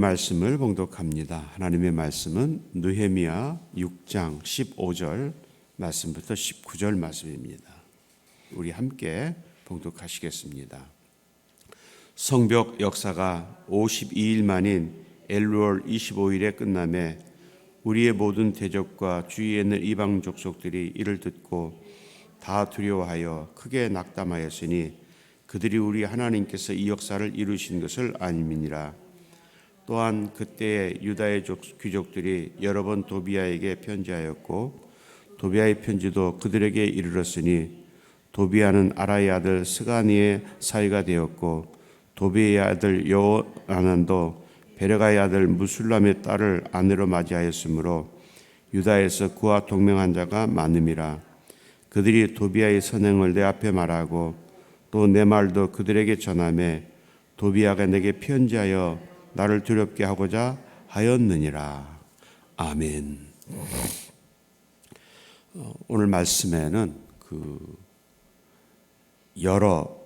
말씀을 봉독합니다. 하나님의 말씀은 느헤미야 6장 15절 말씀부터 19절 말씀입니다. 우리 함께 봉독하시겠습니다. 성벽 역사가 52일 만인 엘루월 25일에 끝남에 우리의 모든 대적과 주위에 있는 이방 족속들이 이를 듣고 다 두려워하여 크게 낙담하였으니 그들이 우리 하나님께서 이 역사를 이루신 것을 아님이니라. 또한 그때 유다의 족- 귀족들이 여러 번 도비아에게 편지하였고 도비아의 편지도 그들에게 이르렀으니 도비아는 아라의 아들 스가니의 사이가 되었고 도비의 아들 여호아난도 베레가의 아들 무술람의 딸을 아내로 맞이하였으므로 유다에서 그와 동명한 자가 많음이라. 그들이 도비아의 선행을 내 앞에 말하고 또 내 말도 그들에게 전함에 도비아가 내게 편지하여 나를 두렵게 하고자 하였느니라 아멘. 어, 오늘 말씀에는 그 여러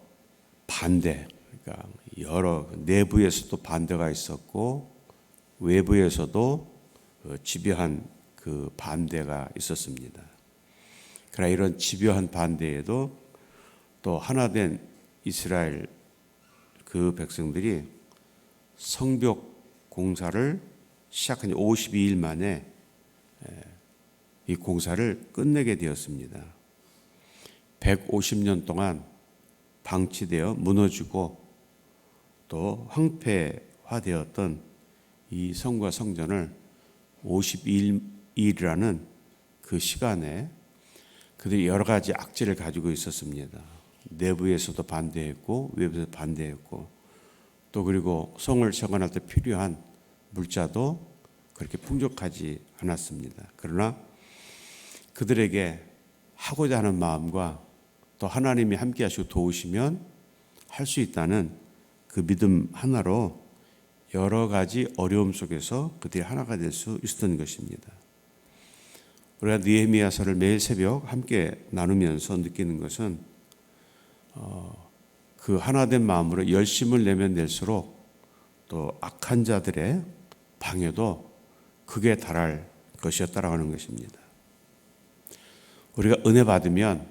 반대, 그러니까 여러 내부에서도 반대가 있었고 외부에서도 그 집요한 그 반대가 있었습니다. 그러나 이런 집요한 반대에도 또 하나 된 이스라엘 그 백성들이 성벽 공사를 시작한 지 52일 만에 이 공사를 끝내게 되었습니다. 150년 동안 방치되어 무너지고 또 황폐화되었던 이 성과 성전을 52일이라는 그 시간에 그들이 여러 가지 악재를 가지고 있었습니다. 내부에서도 반대했고 외부에서 반대했고 또 그리고 성을 재건할 때 필요한 물자도 그렇게 풍족하지 않았습니다. 그러나 그들에게 하고자 하는 마음과 또 하나님이 함께 하시고 도우시면 할 수 있다는 그 믿음 하나로 여러 가지 어려움 속에서 그들이 하나가 될 수 있었던 것입니다. 우리가 느헤미야서를 매일 새벽 함께 나누면서 느끼는 것은 어, 그 하나된 마음으로 열심을 내면 낼수록 또 악한 자들의 방해도 극에 달할 것이었다라고 하는 것입니다. 우리가 은혜 받으면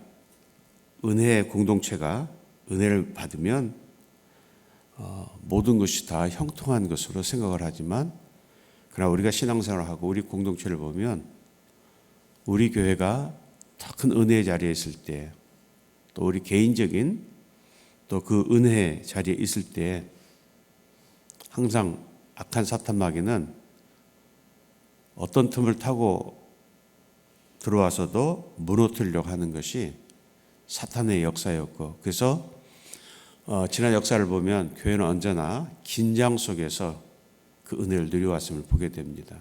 은혜의 공동체가 은혜를 받으면 어, 모든 것이 다 형통한 것으로 생각을 하지만 그러나 우리가 신앙생활을 하고 우리 공동체를 보면 우리 교회가 더 큰 은혜의 자리에 있을 때 또 우리 개인적인 또 그 은혜의 자리에 있을 때 항상 악한 사탄 마귀는 어떤 틈을 타고 들어와서도 무너뜨리려고 하는 것이 사탄의 역사였고 그래서 어, 지난 역사를 보면 교회는 언제나 긴장 속에서 그 은혜를 누려왔음을 보게 됩니다.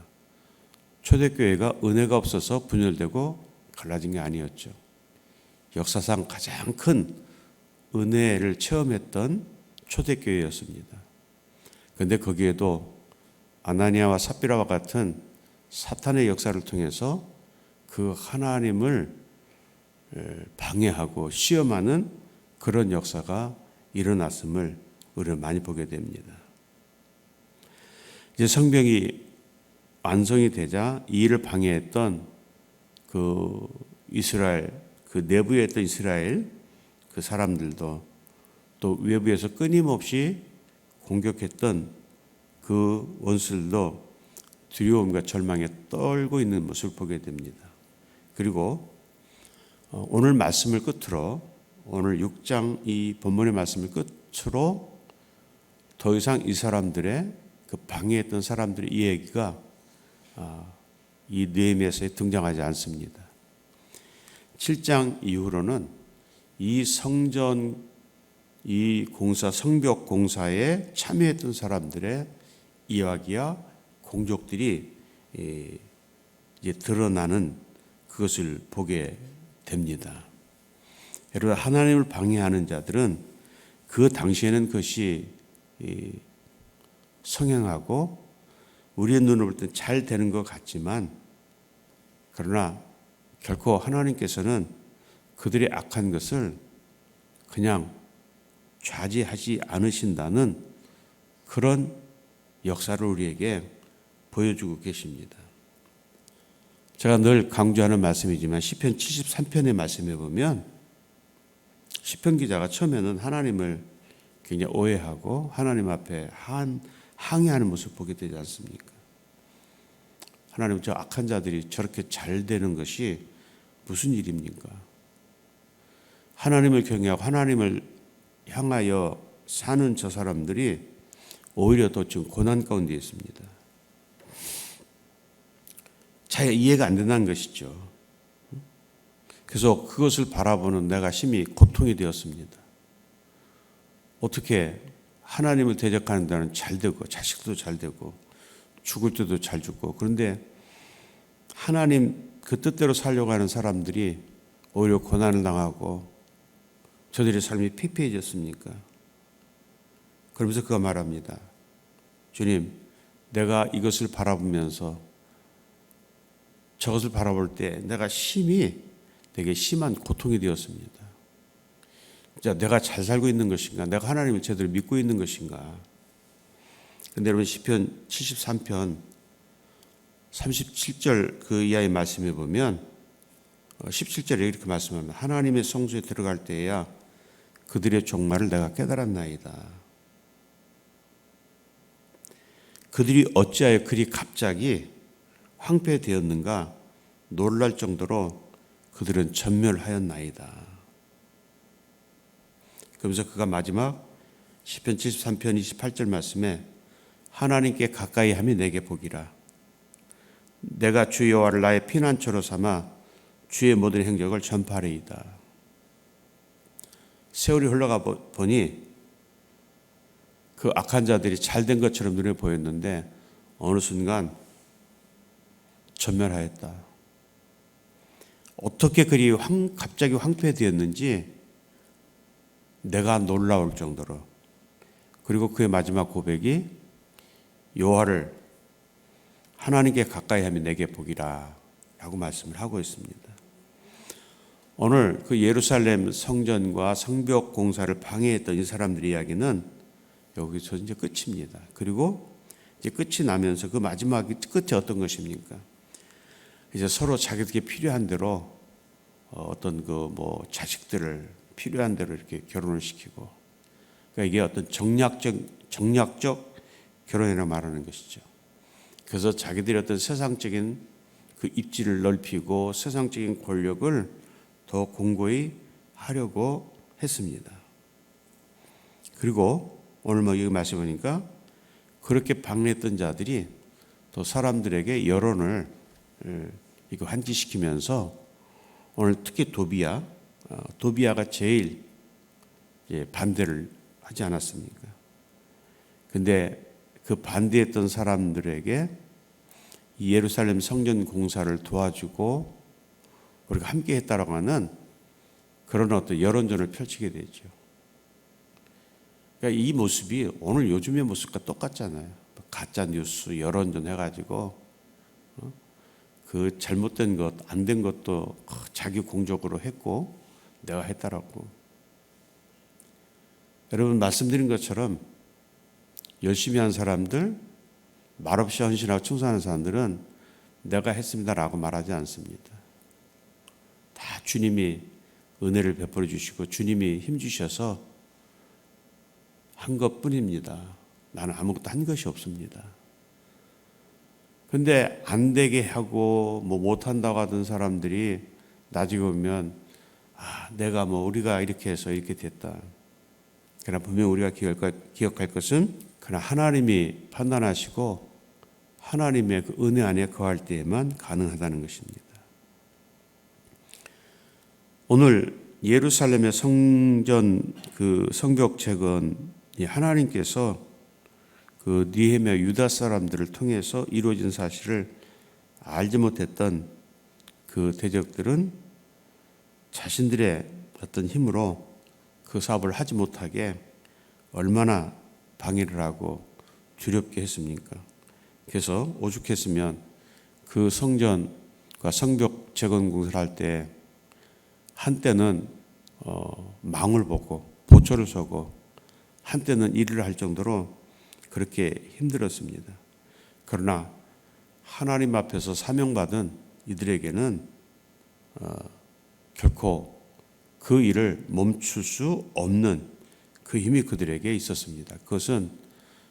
초대교회가 은혜가 없어서 분열되고 갈라진 게 아니었죠. 역사상 가장 큰 은혜를 체험했던 초대교회였습니다. 그런데 거기에도 아나니아와 삽비라와 같은 사탄의 역사를 통해서 그 하나님을 방해하고 시험하는 그런 역사가 일어났음을 우리는 많이 보게 됩니다. 이제 성벽이 완성이 되자 이 일을 방해했던 그 이스라엘 그 내부에 있던 이스라엘 그 사람들도 또 외부에서 끊임없이 공격했던 그 원수들도 두려움과 절망에 떨고 있는 모습을 보게 됩니다. 그리고 어, 오늘 말씀을 끝으로 오늘 6장 이 본문의 말씀을 끝으로 더 이상 이 사람들의 그 방해했던 사람들의 이 얘기가 아, 이 느헤미야서에 등장하지 않습니다. 7장 이후로는 이 성전 이 공사 성벽 공사에 참여했던 사람들의 이야기와 공적들이 이제 드러나는 그것을 보게 됩니다. 여러분 하나님을 방해하는 자들은 그 당시에는 그것이 성행하고 우리의 눈으로 볼때잘 되는 것 같지만 그러나 결코 하나님께서는 그들의 악한 것을 그냥 좌지하지 않으신다는 그런 역사를 우리에게 보여주고 계십니다. 제가 늘 강조하는 말씀이지만 시편 73편의 말씀에 보면 시편 기자가 처음에는 하나님을 굉장히 오해하고 하나님 앞에 한 항의하는 모습 보게 되지 않습니까? 하나님 저 악한 자들이 저렇게 잘 되는 것이 무슨 일입니까? 하나님을 경외하고 하나님을 향하여 사는 저 사람들이 오히려 더 지금 고난 가운데 있습니다. 잘 이해가 안 된다는 것이죠. 그래서 그것을 바라보는 내가 심히 고통이 되었습니다. 어떻게 하나님을 대적하는 데는 잘 되고 자식도 잘 되고 죽을 때도 잘 죽고 그런데 하나님 그 뜻대로 살려고 하는 사람들이 오히려 고난을 당하고 저들의 삶이 피폐해졌습니까? 그러면서 그가 말합니다. 주님, 내가 이것을 바라보면서 저것을 바라볼 때 내가 심히 되게 심한 고통이 되었습니다. 자, 내가 잘 살고 있는 것인가? 내가 하나님을 제대로 믿고 있는 것인가? 근데 여러분 시편 73편 37절 그 이하의 말씀에 보면 어, 17절에 이렇게 말씀합니다. 하나님의 성소에 들어갈 때에야 그들의 종말을 내가 깨달았나이다. 그들이 어찌하여 그리 갑자기 황폐되었는가 놀랄 정도로 그들은 전멸하였나이다. 그러면서 그가 마지막 시편 73편 28절 말씀에 하나님께 가까이 함이 내게 복이라. 내가 주 여호와를 나의 피난처로 삼아 주의 모든 행적을 전파하리이다. 세월이 흘러가 보- 보니 그 악한 자들이 잘 된 것처럼 눈에 보였는데 어느 순간 전멸하였다. 어떻게 그리 황, 갑자기 황폐되었는지 내가 놀라울 정도로 그리고 그의 마지막 고백이 여호와를 하나님께 가까이 하면 내게 복이라 라고 말씀을 하고 있습니다. 오늘 그 예루살렘 성전과 성벽 공사를 방해했던 이 사람들의 이야기는 여기서 이제 끝입니다. 그리고 이제 끝이 나면서 그 마지막 끝이 어떤 것입니까? 이제 서로 자기들에게 필요한 대로 어, 어떤 그 뭐 자식들을 필요한 대로 이렇게 결혼을 시키고 그러니까 이게 어떤 정략적 정략적 결혼이라 말하는 것이죠. 그래서 자기들이 어떤 세상적인 그 입지를 넓히고 세상적인 권력을 더 공고히 하려고 했습니다. 그리고 오늘 뭐 여기 말씀 보니까 그렇게 방해했던 자들이 또 사람들에게 여론을 에, 이거 환기시키면서 오늘 특히 도비야, 어, 도비야가 제일 예, 반대를 하지 않았습니까? 근데 그 반대했던 사람들에게 이 예루살렘 성전 공사를 도와주고 우리가 함께 했다라고 하는 그런 어떤 여론전을 펼치게 되죠. 그러니까 이 모습이 오늘 요즘의 모습과 똑같잖아요. 가짜 뉴스 여론전 해가지고 어? 그 잘못된 것, 안 된 것도 자기 공적으로 했고 내가 했다라고. 여러분 말씀드린 것처럼 열심히 한 사람들, 말없이 헌신하고 충성하는 사람들은 내가 했습니다라고 말하지 않습니다. 다 주님이 은혜를 베풀어 주시고 주님이 힘 주셔서 한 것뿐입니다. 나는 아무것도 한 것이 없습니다. 근데 안 되게 하고 뭐 못 한다고 하던 사람들이 나중에 보면 아, 내가 뭐 우리가 이렇게 해서 이렇게 됐다. 그러나 분명 우리가 기억할 것은 그러나 하나님이 판단하시고 하나님의 그 은혜 안에 거할 때에만 가능하다는 것입니다. 오늘 예루살렘의 성전 그 성벽 재건 하나님께서 그 니헤미야 유다 사람들을 통해서 이루어진 사실을 알지 못했던 그 대적들은 자신들의 어떤 힘으로 그 사업을 하지 못하게 얼마나 방해를 하고 두렵게 했습니까? 그래서 오죽했으면 그 성전과 성벽 재건 공사를 할때 한때는 어, 망을 보고 보초를 서고 한때는 일을 할 정도로 그렇게 힘들었습니다. 그러나 하나님 앞에서 사명받은 이들에게는 어, 결코 그 일을 멈출 수 없는 그 힘이 그들에게 있었습니다. 그것은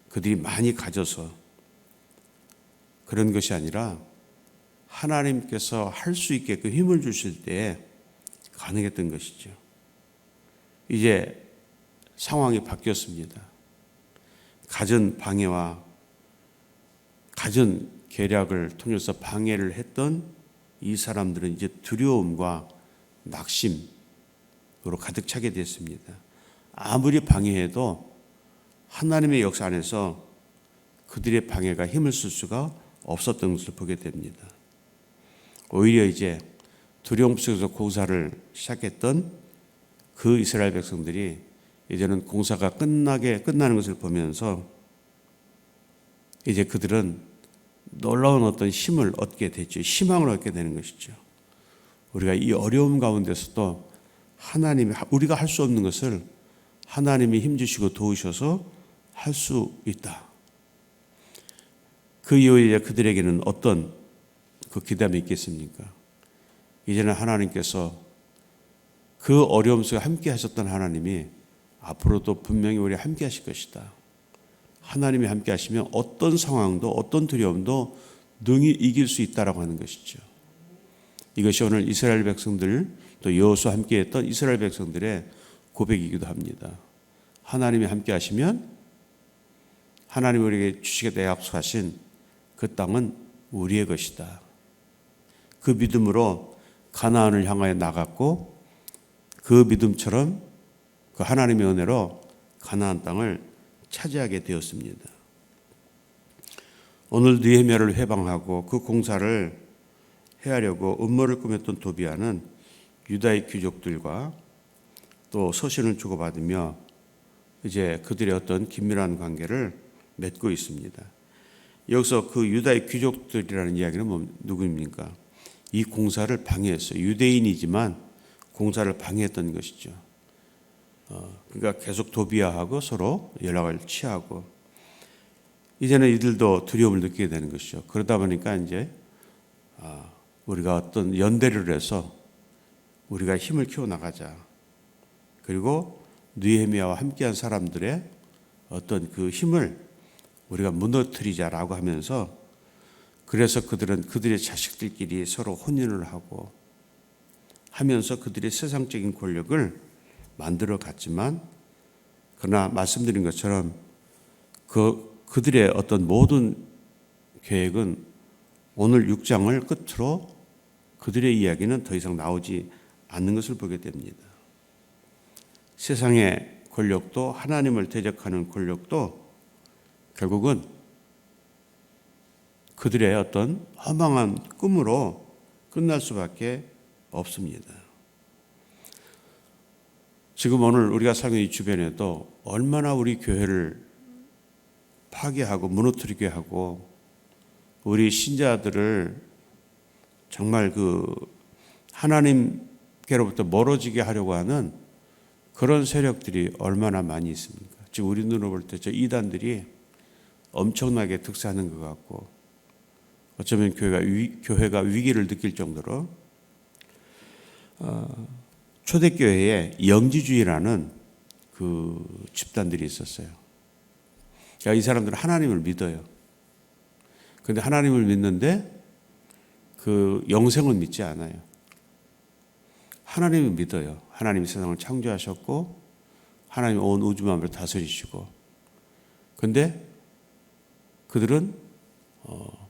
그들이 많이 가져서 그런 것이 아니라 하나님께서 할 수 있게 그 힘을 주실 때 가능했던 것이죠. 이제 상황이 바뀌었습니다. 갖은 방해와 갖은 계략을 통해서 방해를 했던 이 사람들은 이제 두려움과 낙심으로 가득 차게 됐습니다. 아무리 방해해도 하나님의 역사 안에서 그들의 방해가 힘을 쓸 수가 없었던 것을 보게 됩니다. 오히려 이제 두려움 속에서 공사를 시작했던 그 이스라엘 백성들이 이제는 공사가 끝나게 끝나는 것을 보면서 이제 그들은 놀라운 어떤 힘을 얻게 됐죠. 희망을 얻게 되는 것이죠. 우리가 이 어려움 가운데서도 하나님이 우리가 할 수 없는 것을 하나님이 힘주시고 도우셔서 할 수 있다. 그 이후에 그들에게는 어떤 그 기담이 있겠습니까? 이제는 하나님께서 그 어려움 속에 함께 하셨던 하나님이 앞으로도 분명히 우리 함께 하실 것이다. 하나님이 함께 하시면 어떤 상황도 어떤 두려움도 능히 이길 수 있다라고 하는 것이죠. 이것이 오늘 이스라엘 백성들 또 여호수 함께 했던 이스라엘 백성들의 고백이기도 합니다. 하나님이 함께 하시면 하나님 우리에게 주시겠다 약속하신 그 땅은 우리의 것이다. 그 믿음으로 가나안을 향하여 나갔고 그 믿음처럼 그 하나님의 은혜로 가나안 땅을 차지하게 되었습니다. 오늘 느헤미야를 회방하고 그 공사를 해하려고 음모를 꾸몄던 도비아는 유다의 귀족들과 또 서신을 주고받으며 이제 그들의 어떤 긴밀한 관계를 맺고 있습니다. 여기서 그 유다의 귀족들이라는 이야기는 뭐 누구입니까? 이 공사를 방해했어요. 유대인이지만 공사를 방해했던 것이죠. 어, 그러니까 계속 도비아하고 서로 연락을 취하고 이제는 이들도 두려움을 느끼게 되는 것이죠. 그러다 보니까 이제 아, 우리가 어떤 연대를 해서 우리가 힘을 키워 나가자. 그리고 느헤미야와 함께한 사람들의 어떤 그 힘을 우리가 무너뜨리자라고 하면서 그래서 그들은 그들의 자식들끼리 서로 혼인을 하고 하면서 그들의 세상적인 권력을 만들어 갔지만 그러나 말씀드린 것처럼 그 그들의 어떤 모든 계획은 오늘 6장을 끝으로 그들의 이야기는 더 이상 나오지 않는 것을 보게 됩니다. 세상의 권력도 하나님을 대적하는 권력도 결국은 그들의 어떤 허망한 꿈으로 끝날 수밖에 없습니다. 지금 오늘 우리가 있는 이 주변에도 얼마나 우리 교회를 파괴하고 무너뜨리게 하고 우리 신자들을 정말 그 하나님께로부터 멀어지게 하려고 하는 그런 세력들이 얼마나 많이 있습니까? 지금 우리 눈으로 볼 때 저 이단들이 엄청나게 특사하는 것 같고 어쩌면 교회가 위, 교회가 위기를 느낄 정도로 어, 초대교회에 영지주의라는 그 집단들이 있었어요. 그러니까 이 사람들은 하나님을 믿어요. 근데 하나님을 믿는데 그 영생은 믿지 않아요. 하나님을 믿어요. 하나님이 세상을 창조하셨고 하나님 온 우주 만물을 다스리시고 근데 그들은 어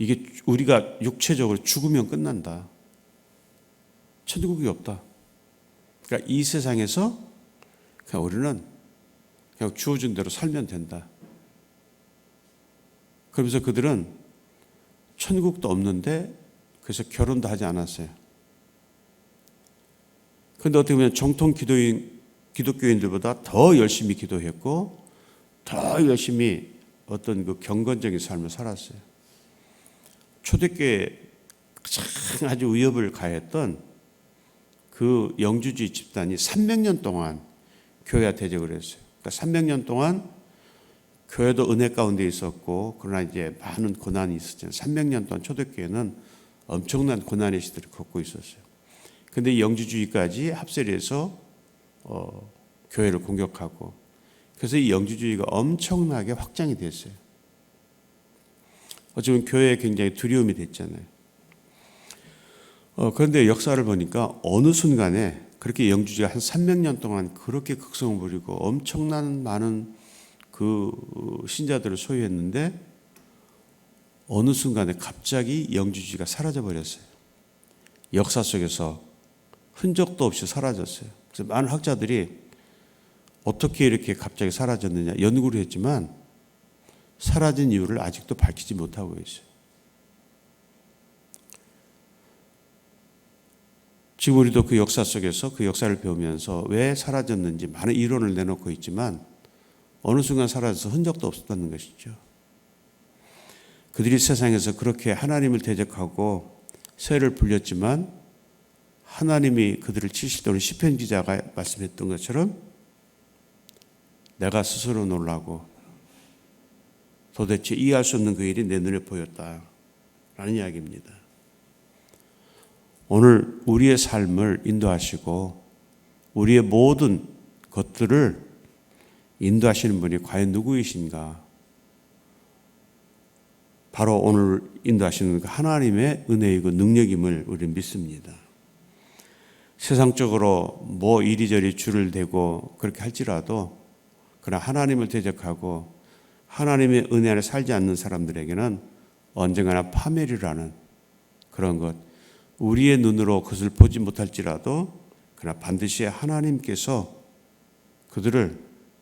이게 우리가 육체적으로 죽으면 끝난다. 천국이 없다. 그러니까 이 세상에서 그냥 우리는 그냥 주어진 대로 살면 된다. 그러면서 그들은 천국도 없는데 그래서 결혼도 하지 않았어요. 그런데 어떻게 보면 정통 기도인 기독교인들보다 더 열심히 기도했고 더 열심히 어떤 그 경건적인 삶을 살았어요. 초대교회 아주 위협을 가했던 그 영주주의 집단이 300년 동안 교회와 대적을 했어요. 그러니까 300년 동안 교회도 은혜 가운데 있었고 그러나 이제 많은 고난이 있었잖아요. 300년 동안 초대교회는 엄청난 고난의 시대를 걷고 있었어요. 근데 영주주의까지 합세를 해서 어, 교회를 공격하고 그래서 이 영주주의가 엄청나게 확장이 됐어요. 어쩌면 교회에 굉장히 두려움이 됐잖아요. 어, 그런데 역사를 보니까 어느 순간에 그렇게 영주주의가 한 300년 동안 그렇게 극성을 부리고 엄청난 많은 그 신자들을 소유했는데 어느 순간에 갑자기 영주주의가 사라져 버렸어요. 역사 속에서 흔적도 없이 사라졌어요. 그래서 많은 학자들이 어떻게 이렇게 갑자기 사라졌느냐 연구를 했지만 사라진 이유를 아직도 밝히지 못하고 있어요. 지금 우리도 그 역사 속에서 그 역사를 배우면서 왜 사라졌는지 많은 이론을 내놓고 있지만 어느 순간 사라져서 흔적도 없었다는 것이죠. 그들이 세상에서 그렇게 하나님을 대적하고 세를 불렸지만 하나님이 그들을 치실 때 우리 시편 기자가 말씀했던 것처럼 내가 스스로 놀라고 도대체 이해할 수 없는 그 일이 내 눈에 보였다 라는 이야기입니다. 오늘 우리의 삶을 인도하시고 우리의 모든 것들을 인도하시는 분이 과연 누구이신가? 바로 오늘 인도하시는 그 하나님의 은혜이고 능력임을 우리는 믿습니다. 세상적으로 뭐 이리저리 줄을 대고 그렇게 할지라도 그러나 하나님을 대적하고 하나님의 은혜 안에 살지 않는 사람들에게는 언젠가나 파멸이라는 그런 것 우리의 눈으로 그것을 보지 못할지라도 그러나 반드시 하나님께서 그들을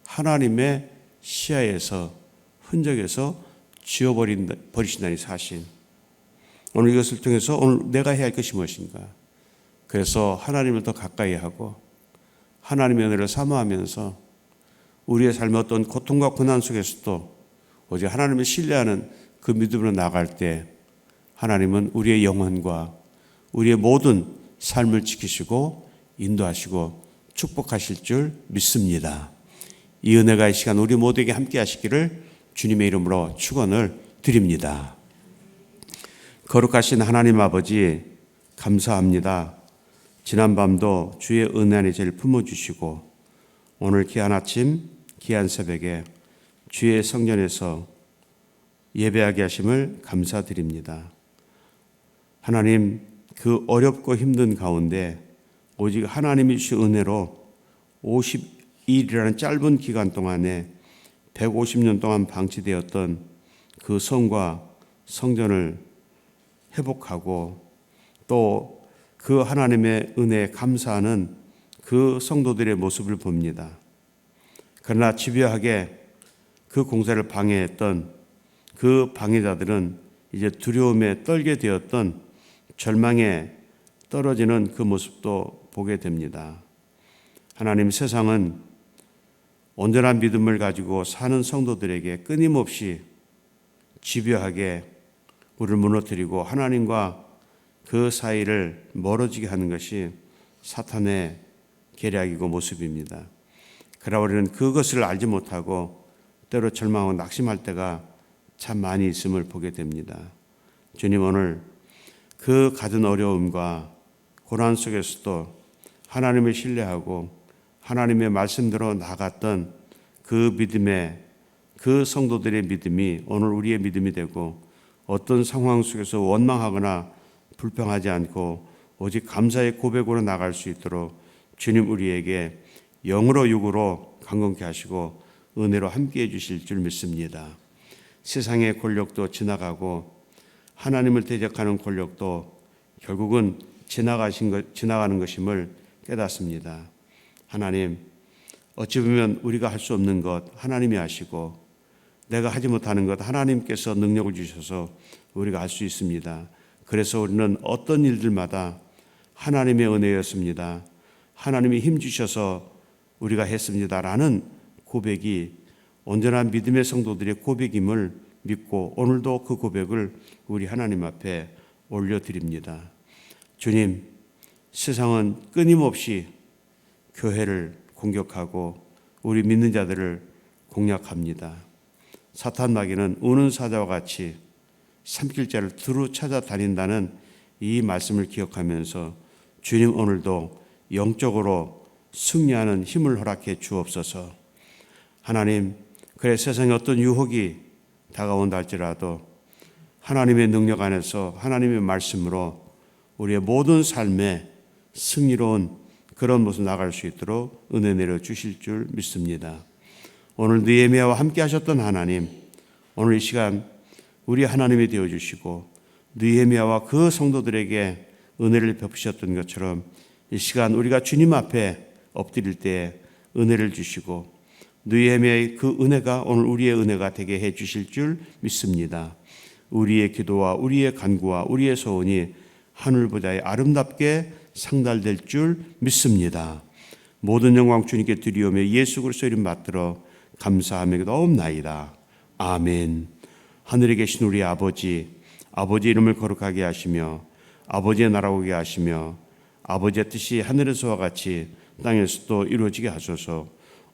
하나님의 시야에서 흔적에서 지워버린 버리신다니 사실. 오늘 이것을 통해서 오늘 내가 해야 할 것이 무엇인가? 그래서 하나님을 더 가까이 하고 하나님의 은혜를 사모하면서 우리의 삶의 어떤 고통과 고난 속에서도 오직 하나님을 신뢰하는 그 믿음으로 나갈 때 하나님은 우리의 영혼과 우리의 모든 삶을 지키시고 인도하시고 축복하실 줄 믿습니다. 이 은혜가 이 시간 우리 모두에게 함께 하시기를 주님의 이름으로 축원을 드립니다. 거룩하신 하나님 아버지 감사합니다. 지난 밤도 주의 은혜 안에 저를 품어주시고 오늘 귀한 아침 귀한 새벽에 주의 성전에서 예배하게 하심을 감사드립니다. 하나님 그 어렵고 힘든 가운데 오직 하나님이 주신 은혜로 50일이라는 짧은 기간 동안에 150년 동안 방치되었던 그 성과 성전을 회복하고 또 그 하나님의 은혜에 감사하는 그 성도들의 모습을 봅니다. 그러나 집요하게 그 공사를 방해했던 그 방해자들은 이제 두려움에 떨게 되었던 절망에 떨어지는 그 모습도 보게 됩니다. 하나님 세상은 온전한 믿음을 가지고 사는 성도들에게 끊임없이 집요하게 우리를 무너뜨리고 하나님과 그 사이를 멀어지게 하는 것이 사탄의 계략이고 모습입니다. 그러나 우리는 그것을 알지 못하고 때로 절망하고 낙심할 때가 참 많이 있음을 보게 됩니다. 주님 오늘 그 가진 어려움과 고난 속에서도 하나님을 신뢰하고 하나님의 말씀대로 나갔던 그 믿음의 그 성도들의 믿음이 오늘 우리의 믿음이 되고 어떤 상황 속에서 원망하거나 불평하지 않고 오직 감사의 고백으로 나갈 수 있도록 주님 우리에게 영으로 육으로 강건케 하시고 은혜로 함께 해 주실 줄 믿습니다. 세상의 권력도 지나가고 하나님을 대적하는 권력도 결국은 지나가신 것, 지나가는 것임을 깨닫습니다. 하나님, 어찌 보면 우리가 할 수 없는 것 하나님이 하시고 내가 하지 못하는 것 하나님께서 능력을 주셔서 우리가 할 수 있습니다. 그래서 우리는 어떤 일들마다 하나님의 은혜였습니다. 하나님이 힘 주셔서 우리가 했습니다라는 고백이 온전한 믿음의 성도들의 고백임을 믿고 오늘도 그 고백을 우리 하나님 앞에 올려드립니다. 주님, 세상은 끊임없이 교회를 공격하고 우리 믿는 자들을 공략합니다. 사탄 마귀는 우는 사자와 같이 삼킬 자를 두루 찾아다닌다는 이 말씀을 기억하면서 주님 오늘도 영적으로 승리하는 힘을 허락해 주옵소서. 하나님, 그래 세상에 어떤 유혹이 다가온다 할지라도 하나님의 능력 안에서 하나님의 말씀으로 우리의 모든 삶에 승리로운 그런 모습 나갈 수 있도록 은혜 내려 주실 줄 믿습니다. 오늘 느헤미야와 함께 하셨던 하나님, 오늘 이 시간 우리 하나님이 되어 주시고 느헤미야와 그 성도들에게 은혜를 베푸셨던 것처럼 이 시간 우리가 주님 앞에 엎드릴 때 은혜를 주시고 느헤미야의 그 은혜가 오늘 우리의 은혜가 되게 해 주실 줄 믿습니다. 우리의 기도와 우리의 간구와 우리의 소원이 하늘보다 아름답게 상달될 줄 믿습니다. 모든 영광 주님께 드리오며 예수 그리스도 이름 받들어 감사하며 기도옵나이다. 아멘. 하늘에 계신 우리 아버지, 아버지 이름을 거룩하게 하시며 아버지의 나라 오게 하시며 아버지의 뜻이 하늘에서와 같이 땅에서도 이루어지게 하소서.